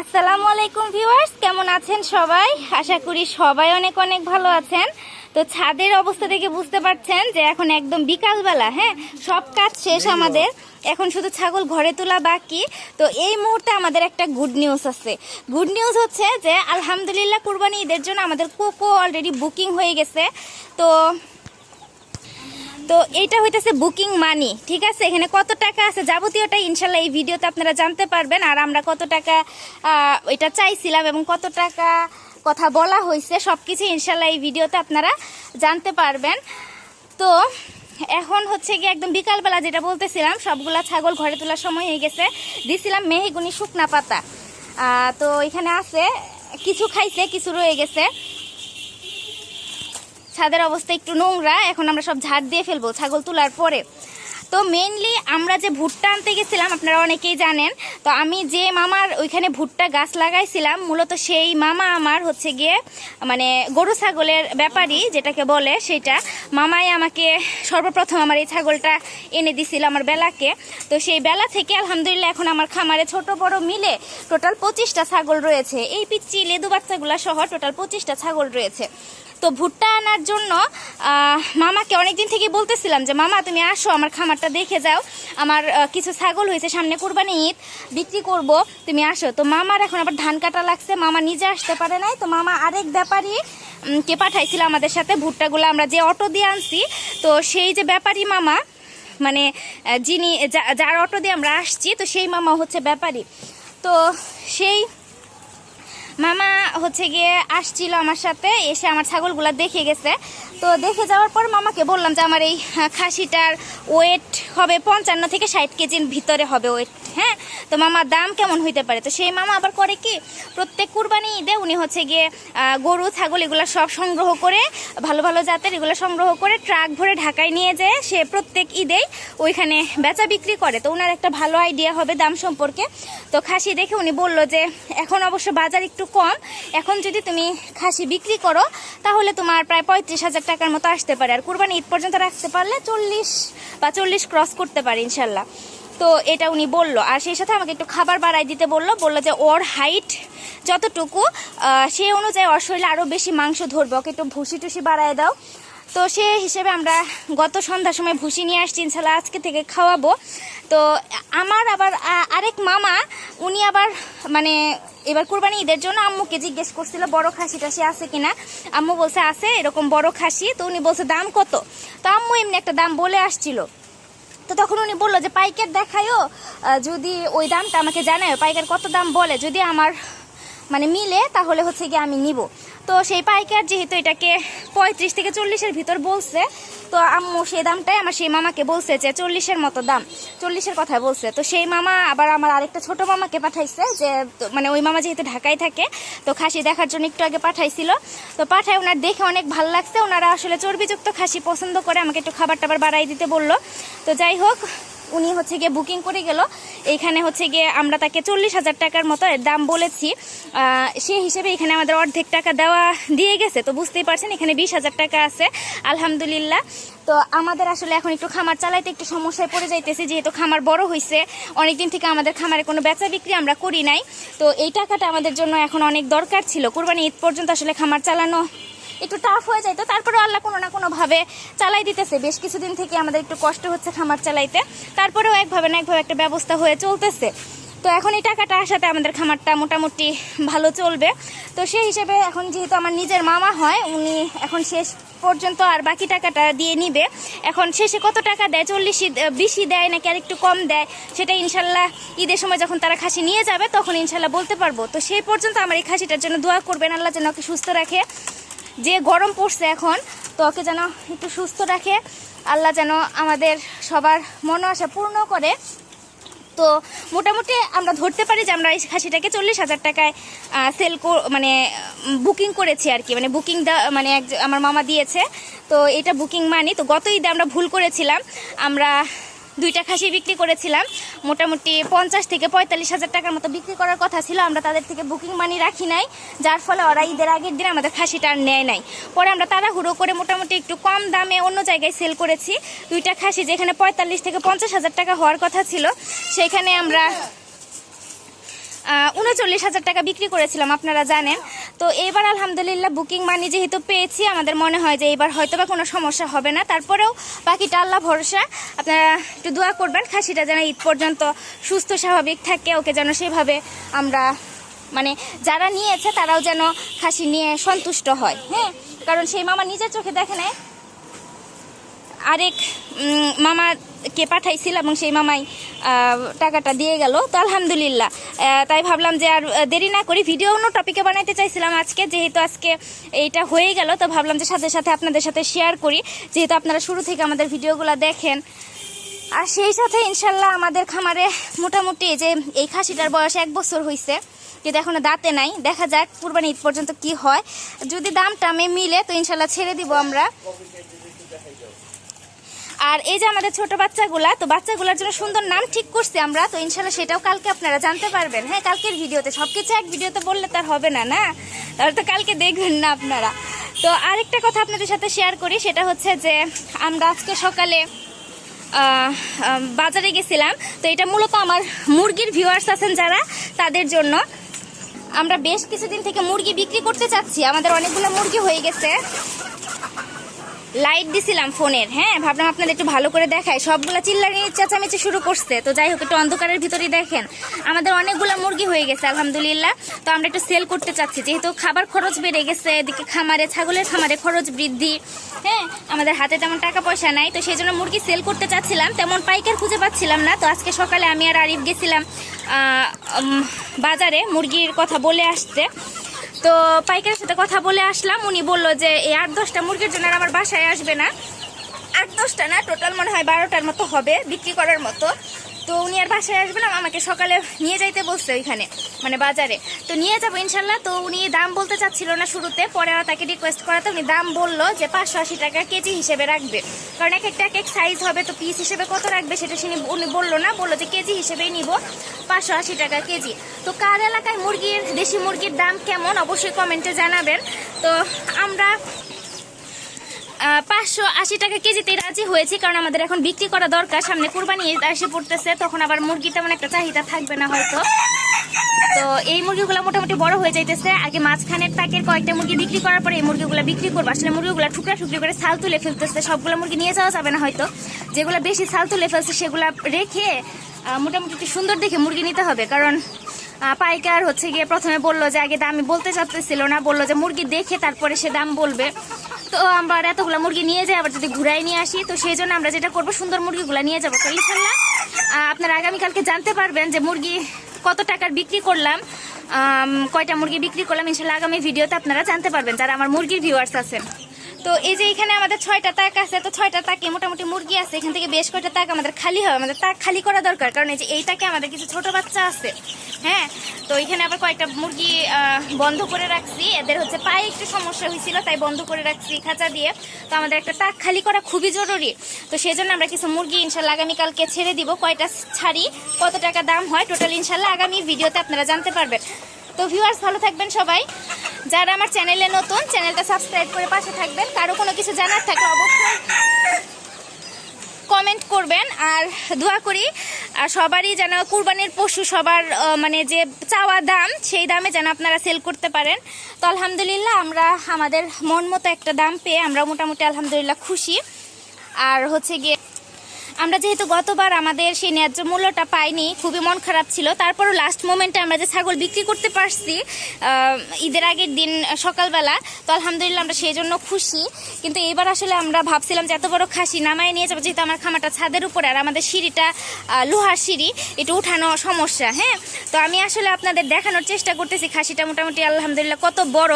আসসালামু আলাইকুম ভিউয়ার্স, কেমন আছেন সবাই? আশা করি সবাই অনেক অনেক ভালো আছেন। তো ছাদের অবস্থা থেকে বুঝতে পারছেন যে এখন একদম বিকালবেলা হ্যাঁ? সব কাজ শেষ আমাদের। এখন শুধু ছাগল ঘরে তোলা বাকি। তো এই মুহূর্তে আমাদের একটা গুড নিউজ আছে। গুড নিউজ হচ্ছে যে, আলহামদুলিল্লাহ কুরবানি ঈদের জন্য আমাদের কোকো অলরেডি বুকিং হয়ে গেছে। তো তো এইটা হইতেছে বুকিং মানি ঠিক আছে? এখানে কত টাকা আছে যাবতীয়টা ইনশাল্লাহ এই ভিডিওতে আপনারা জানতে পারবেন। আর আমরা কত টাকা এটা চাইছিলাম এবং কত টাকা কথা বলা হয়েছে সব কিছু ইনশাল্লাহ এই ভিডিওতে আপনারা জানতে পারবেন। তো এখন হচ্ছে গিয়ে একদম বিকালবেলা যেটা বলতেছিলাম, সবগুলা ছাগল ঘরে তোলার সময় হয়ে গেছে। দিছিলাম মেহেগুনি শুকনা পাতা। তো এখানে আছে, কিছু খাইছে, কিছু রয়ে গেছে। ছাদের অবস্থা একটু নোংরা এখন আমরা সব ঝাড় দিয়ে ফেলব ছাগল তোলার পরে। তো মেনলি আমরা যে ভুট্টা আনতে গেছিলাম, আপনারা অনেকেই জানেন, তো আমি যে মামার ওইখানে ভুট্টা গাছ লাগাইছিলাম, মূলত সেই মামা আমার হচ্ছে গিয়ে মানে গরু ছাগলের ব্যাপারই যেটাকে বলে সেটা, মামাই আমাকে সর্বপ্রথম আমার এই ছাগলটা এনে দিছিল আমার বেলাকে। তো সেই বেলা থেকে আলহামদুলিল্লাহ এখন আমার খামারে ছোট বড় মিলে টোটাল পঁচিশটা ছাগল রয়েছে। এই পিচ্ছি লেদু বাচ্চাগুলা সহ টোটাল পঁচিশটা ছাগল রয়েছে। তো ভুট্টা আনার জন্য মামাকে অনেকদিন থেকে বলতেছিলাম যে, মামা, তুমি আসো আমার খামারটা দেখে যাও। আমার কিছু ছাগল হয়েছে সামনে কোরবানি ঈদ বিক্রি করব। তুমি আসো। তো মামার এখন আবার ধান কাটা লাগছে মামা নিজে আসতে পারে নাই। তো মামা আরেক ব্যাপারই উম, কে পাঠাইছিল আমাদের সাথে ভুট্টাগুলো আমরা যে অটো দিয়ে আনছি তো সেই যে ব্যাপারী মামা মানে যিনি যার অটো দিয়ে আমরা আসছি তো সেই মামা হচ্ছে ব্যাপারী। তো সেই মামা হচ্ছে গিয়ে আসছিল আমার সাথে এসে আমার ছাগলগুলা দেখে গেছে। তো দেখে যাওয়ার পর মামাকে বললাম যে আমার এই খাসিটার ওয়েট হবে পঞ্চান্ন থেকে ষাট কেজির ভিতরে হবে ওয়েট হ্যাঁ? তো মামার দাম কেমন হইতে পারে? তো সেই মামা আবার করে কি, প্রত্যেক কুরবানি ঈদে উনি হচ্ছে গিয়ে গরু, ছাগল এগুলো সব সংগ্রহ করে, ভালো ভালো জাতের এগুলো সংগ্রহ করে ট্রাক ভরে ঢাকায় নিয়ে যায় সে প্রত্যেক ঈদেই ওইখানে বেচা বিক্রি করে। তো ওনার একটা ভালো আইডিয়া হবে দাম সম্পর্কে। তো খাসি দেখে উনি বলল যে, এখন অবশ্য বাজার একটু কম, এখন যদি তুমি খাসি বিক্রি করো, তাহলে তোমার প্রায় পঁয়ত্রিশ হাজার টাকার মতো আসতে পারে। আর কুরবানি ঈদ পর্যন্ত রাখতে পারলে চল্লিশ বা চল্লিশ ক্রস করতে পারে ইনশাল্লাহ। তো এটা উনি বলল। আর সেই সাথে আমাকে একটু খাবার বাড়াই দিতে বলল। বলল যে ওর হাইট যতটুকু সে অনুযায়ী ওর শরীরে আরও বেশি মাংস ধরবে। ওকে একটু ভুসি টুসি বাড়ায় দাও। তো সে হিসেবে আমরা গত সন্ধ্যার সময় ভুসি নিয়ে আসছি, ইনশাল্লাহ আজকে থেকে খাওয়াবো। তো আমার আবার আরেক মামা, উনি আবার মানে এবার কুরবানি ঈদের জন্য আম্মুকে জিজ্ঞেস করছিল, বড় খাসি টাসি আছে কিনা? আম্মু বলছে, আছে, এরকম বড় খাসি। তো উনি বলছে, দাম কত? তো আম্মু এমনি একটা দাম বলে আসছিল। তো তখন উনি বলল যে, পাইকার দেখায়ও যদি ওই দামটা আমাকে জানায় পাইকার কত দাম বলে? যদি আমার মানে মিলে, তাহলে হচ্ছে গিয়ে আমি নিব। তো সেই পাইকার যেহেতু এটাকে পঁয়ত্রিশ থেকে চল্লিশের ভিতর বলছে, তো আম্মু সেই দামটাই আমার সেই মামাকে বলছে যে চল্লিশের মতো দাম, চল্লিশের কথা বলছে। তো সেই মামা আবার আমার আরেকটা ছোট মামাকে পাঠাইছে যে মানে ওই মামা যেহেতু ঢাকায় থাকে, তো খাসি দেখার জন্য একটু আগে পাঠাইছিল। তো পাঠায় ওনার দেখে অনেক ভালো লাগছে, ওনারা আসলে চর্বিযুক্ত খাসি পছন্দ করে, আমাকে একটু খাবার টাবার বাড়াই দিতে বলল। তো যাই হোক উনি হচ্ছে গিয়ে বুকিং করে গেল। এইখানে হচ্ছে গিয়ে আমরা তাকে চল্লিশ হাজার টাকার মতো দাম বলেছি। সেই হিসেবে এখানে আমাদের অর্ধেক টাকা দেওয়া দিয়ে গেছে। তো বুঝতেই পারছেন, এখানে বিশ হাজার টাকা আছে। আলহামদুলিল্লাহ। তো আমাদের আসলে এখন একটু খামার চালাইতে একটু সমস্যায় পড়ে যাইতেছে, যেহেতু খামার বড় হয়েছে অনেকদিন থেকে আমাদের খামারে কোনো বেচা বিক্রি আমরা করি নাই। তো এই টাকাটা আমাদের জন্য এখন অনেক দরকার ছিল। কোরবানি ঈদ পর্যন্ত আসলে খামার চালানো একটু টাফ হয়ে যায় তো তারপরে আল্লাহ কোনো না কোনোভাবে চালাই দিতেছে। বেশ কিছুদিন থেকে আমাদের একটু কষ্ট হচ্ছে খামার চালাইতে। তারপরেও একভাবে না একভাবে একটা ব্যবস্থা হয়ে চলতেছে। তো এখন এই টাকাটা আসাতে আমাদের খামারটা মোটামুটি ভালো চলবে। তো সেই হিসেবে এখন যেহেতু আমার নিজের মামা হয়, উনি এখন শেষ পর্যন্ত আর বাকি টাকাটা দিয়ে নিবে। এখন শেষে কত টাকা দেয়? চল্লিশই বেশি দেয় নাকি আর একটু কম দেয়? সেটা ইনশাল্লাহ ঈদের সময় যখন তারা খাসি নিয়ে যাবে, তখন ইনশাল্লাহ বলতে পারব। তো সেই পর্যন্ত আমার এই খাসিটার জন্য দোয়া করবেন। আল্লাহ যেন ওকে সুস্থ রাখে। যে গরম পড়ছে এখন, তো ওকে যেন একটু সুস্থ রাখে। আল্লাহ যেন আমাদের সবার মন আশা পূর্ণ করে। তো মোটামুটি আমরা ধরতে পারি যে আমরা এই খাসিটাকে চল্লিশ হাজার টাকায় সেল মানে বুকিং করেছি আর কি। মানে বুকিং মানে আমার মামা দিয়েছে। তো এটা বুকিং মানি। তো গত ঈদে আমরা ভুল করেছিলাম। আমরা দুইটা খাসি বিক্রি করেছিলাম। মোটামুটি পঞ্চাশ থেকে পঁয়তাল্লিশ হাজার টাকার মতো বিক্রি করার কথা ছিল। আমরা তাদের থেকে বুকিং মানি রাখি নাই, যার ফলে ওরা ঈদের আগের দিন আমাদের খাসিটা আর নেয় নাই। পরে আমরা তাড়াহুড়ো করে মোটামুটি একটু কম দামে অন্য জায়গায় সেল করেছি। দুইটা খাসি যেখানে পঁয়তাল্লিশ থেকে পঞ্চাশ হাজার টাকা হওয়ার কথা ছিল, সেখানে আমরা উনচল্লিশ হাজার টাকা বিক্রি করেছিলাম, আপনারা জানেন। তো এবার আলহামদুলিল্লাহ বুকিং মানি যেহেতু পেয়েছি, আমাদের মনে হয় যে এবার হয়তো বা কোনো সমস্যা হবে না। তারপরেও বাকিটা আল্লাহ ভরসা। আপনারা একটু দোয়া করবেন, খাসিটা যেন ঈদ পর্যন্ত সুস্থ, স্বাভাবিক থাকে, ওকে যেন সেভাবে আমরা মানে যারা নিয়েছে তারাও যেন খাসি নিয়ে সন্তুষ্ট হয় হ্যাঁ? কারণ সেই মামা নিজের চোখে দেখে নেয় আরেক উম, মামাকে পাঠাইছিল এবং সেই মামাই টাকাটা দিয়ে গেল। তো আলহামদুলিল্লাহ। তাই ভাবলাম যে আর দেরি না করি ভিডিও অন্য টপিকে বানাইতে চাইছিলাম আজকে। যেহেতু আজকে এইটা হয়ে গেল তো ভাবলাম যে সাথে সাথে আপনাদের সাথে শেয়ার করি। যেহেতু আপনারা শুরু থেকে আমাদের ভিডিওগুলো দেখেন। আর সেই সাথে ইনশাল্লাহ আমাদের খামারে মোটামুটি যে এই খাসিটার বয়স এক বছর হয়েছে কিন্তু এখনও দাঁতে নাই। দেখা যাক কুরবানি ঈদ পর্যন্ত কি হয়। যদি দাম টামে মিলে তো ইনশাল্লাহ ছেড়ে দিব আমরা। আর এই যে আমাদের ছোট বাচ্চাগুলা, তো বাচ্চাগুলোর জন্য সুন্দর নাম ঠিক করছি আমরা, তো ইনশাল্লাহ সেটাও কালকে আপনারা জানতে পারবেন। হ্যাঁ কালকের ভিডিওতে সব কিছু এক ভিডিওতে বললে তার হবে না না? তাহলে তো কালকে দেখবেন না আপনারা। তো আরেকটা কথা আপনাদের সাথে শেয়ার করি, সেটা হচ্ছে যে, আমরা আজকে সকালে বাজারে গেছিলাম, তো এটা মূলত আমার মুরগির ভিউয়ার্স আছেন যারা, তাদের জন্য। আমরা বেশ কিছুদিন থেকে মুরগি বিক্রি করতে চাচ্ছি, আমাদের অনেকগুলো মুরগি হয়ে গেছে। লাইট দিছিলাম ফোনের হ্যাঁ? ভাবলাম আপনাদের একটু ভালো করে দেখাই। সবগুলা চিল্লানি চেঁচামেচি শুরু করছে। তো যাই হোক, একটু অন্ধকারের ভিতরেই দেখেন। আমাদের অনেকগুলো মুরগি হয়ে গেছে, আলহামদুলিল্লাহ। তো আমরা একটু সেল করতে চাচ্ছি। যেহেতু খাবার খরচ বেড়ে গেছে, এদিকে খামারে, ছাগলের খামারে খরচ বৃদ্ধি হ্যাঁ? আমাদের হাতে তেমন টাকা পয়সা নাই। তো সেই জন্য মুরগি সেল করতে চাচ্ছিলাম। তেমন পাইকার খুঁজে পাচ্ছিলাম না। তো আজকে সকালে আমি আর আরিফ গেছিলাম বাজারে। মুরগির কথা বলে আসতে। তো পাইকারের সাথে কথা বলে আসলাম। উনি বলল যে, এই আট দশটা মুরগির জন্য আর আমার বাসায় আসবে না। আট দশটা না, টোটাল মনে হয় বারোটার মতো হবে, বিক্রি করার মতো। তো উনি আর বাসায় আসবে না, আমাকে সকালে নিয়ে যাইতে বলছে ওইখানে মানে বাজারে। তো নিয়ে যাব ইনশাল্লাহ। তো উনি দাম বলতে চাচ্ছিল না শুরুতে, পরে তাকে রিকোয়েস্ট করাতে উনি দাম বলল যে পাঁচশো আশি টাকা কেজি হিসেবে রাখবে। কারণ এক একটা, এক এক সাইজ হবে, তো পিস হিসেবে কত রাখবে সেটা সে উনি বলল না, বলল যে কেজি হিসেবেই নিব, পাঁচশো আশি টাকা কেজি। তো কার এলাকায় মুরগির, দেশি মুরগির দাম কেমন অবশ্যই কমেন্টে জানাবেন। তো আমরা পাঁচশো আশি টাকা কেজিতে রাজি হয়েছি, কারণ আমাদের এখন বিক্রি করা দরকার। সামনে কুরবানি এসে পড়তেছে, তখন আবার মুরগি তেমন একটা চাহিদা থাকবে না হয়তো। তো এই মুরগিগুলো মোটামুটি বড় হয়ে যাইতেছে। আগে মাঝখানের তাকের কয়েকটা মুরগি বিক্রি করার পরে এই মুরগিগুলো বিক্রি করব। আসলে মুরগিগুলো টুকরা টুকরি করে ছাল তুলে ফেলতেছে, সবগুলো মুরগি নিয়ে যাওয়া যাবে না হয়তো। যেগুলো বেশি ছাল তুলে ফেলছে, সেগুলো রেখে মোটামুটি একটু সুন্দর দেখে মুরগি নিতে হবে। কারণ পাইকার হচ্ছে গিয়ে প্রথমে বলল যে, আগে দামি বলতে চাচ্ছিল না, বলল যে, মুরগি দেখে তারপরে সে দাম বলবে। তো আমরা এতগুলো মুরগি নিয়ে যাই আবার যদি ঘুরাই নিয়ে আসি, তো সেই জন্য আমরা যেটা করব, সুন্দর মুরগিগুলো নিয়ে যাব। তো ইনশাল্লাহ আপনারা আগামীকালকে জানতে পারবেন যে মুরগি কত টাকার বিক্রি করলাম। কয়টা মুরগি বিক্রি করলাম, ইনশাল্লাহ আগামী ভিডিওতে আপনারা জানতে পারবেন, যারা আমার মুরগির ভিউয়ার্স আছেন। তো এই যে এখানে আমাদের ছয়টা তাক আছে, তো ছয়টা তাকে মোটামুটি মুরগি আছে, এখান থেকে বেশ কয়টা তাক আমাদের খালি হয়, আমাদের তাক খালি করা দরকার, কারণ এই যে এই তাকে আমাদের কিছু ছোট বাচ্চা আছে। হ্যাঁ তো এখানে আবার কয়েকটা মুরগি বন্ধ করে রাখছি। এদের হচ্ছে পায়ে একটু সমস্যা হয়েছিল, তাই বন্ধ করে রাখছি খাঁচা দিয়ে। তো আমাদের একটা তাক খালি করা খুবই জরুরি। তো সেই জন্য আমরা কিছু মুরগি ইনশাল্লাহ আগামীকালকে ছেড়ে দিব। কয়টা ছাড়ি, কত টাকা দাম হয়, টোটাল ইনশাল্লাহ আগামী ভিডিওতে আপনারা জানতে পারবেন। তো ভিউয়ার্স, ভালো থাকবেন সবাই। যারা আমার চ্যানেলে নতুন, চ্যানেলটা সাবস্ক্রাইব করে পাশে থাকবেন। কারও কোনো কিছু জানার থাকলে অবশ্যই কমেন্ট করবেন আর দোয়া করি, আর সবারই যেন কুরবানির পশু সবার মানে যে চাওয়া দাম, সেই দামে যেন আপনারা সেল করতে পারেন। তো আলহামদুলিল্লাহ আমরা আমাদের মন মতো একটা দাম পেয়ে আমরা মোটামুটি আলহামদুলিল্লাহ খুশি। আর হচ্ছে গিয়ে আমরা যেহেতু গতবার আমাদের সেই ন্যায্য মূল্যটা পাইনি, খুবই মন খারাপ ছিল। তারপরও লাস্ট মোমেন্টে আমরা যে ছাগল বিক্রি করতে পারছি ঈদের আগের দিন সকালবেলা, তো আলহামদুলিল্লাহ আমরা সেই জন্য খুশি। কিন্তু এবার আসলে আমরা ভাবছিলাম যে এত বড় খাসি নামায় নিয়ে যাব, যেহেতু আমার খামাটা ছাদের উপরে আর আমাদের সিঁড়িটা লোহার সিঁড়ি, এটা উঠানো সমস্যা হ্যাঁ? তো আমি আসলে আপনাদের দেখানোর চেষ্টা করতেছি, খাসিটা মোটামুটি আলহামদুলিল্লাহ কত বড়।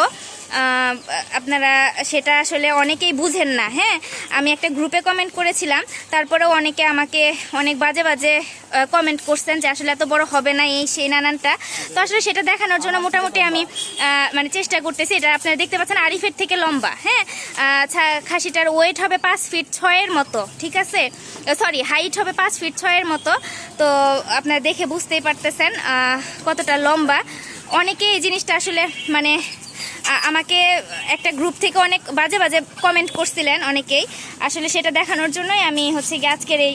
আপনারা সেটা আসলে অনেকেই বুঝেন না হ্যাঁ? আমি একটা গ্রুপে কমেন্ট করেছিলাম, তারপরেও অনেকে আমাকে অনেক বাজে বাজে কমেন্ট করছেন যে আসলে এত বড় হবে না এই সেই নানানটা। তো আসলে সেটা দেখানোর জন্য মোটামুটি আমি মানে চেষ্টা করতেছি। এটা আপনারা দেখতে পাচ্ছেন আরিফের থেকে লম্বা হ্যাঁ? খাসিটার ওয়েট হবে পাঁচ ফিট ছয়ের মতো, ঠিক আছে? সরি হাইট হবে পাঁচ ফিট ছয়ের মতো। তো আপনারা দেখে বুঝতেই পারতেছেন কতটা লম্বা। অনেকে এই জিনিসটা আসলে মানে আমাকে একটা গ্রুপ থেকে অনেক বাজে বাজে কমেন্ট করছিলেন অনেকেই। আসলে সেটা দেখানোর জন্যই আমি হচ্ছে গিয়ে আজকের এই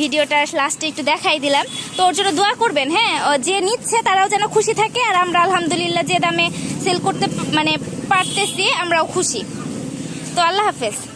ভিডিওটা লাস্টে একটু দেখাই দিলাম। তো ওর জন্য দোয়া করবেন হ্যাঁ? যে নিচ্ছে তারাও যেন খুশি থাকে, আর আমরা আলহামদুলিল্লাহ যে দামে সেল করতে মানে পারতেছি, আমরাও খুশি। তো আল্লাহ হাফেজ।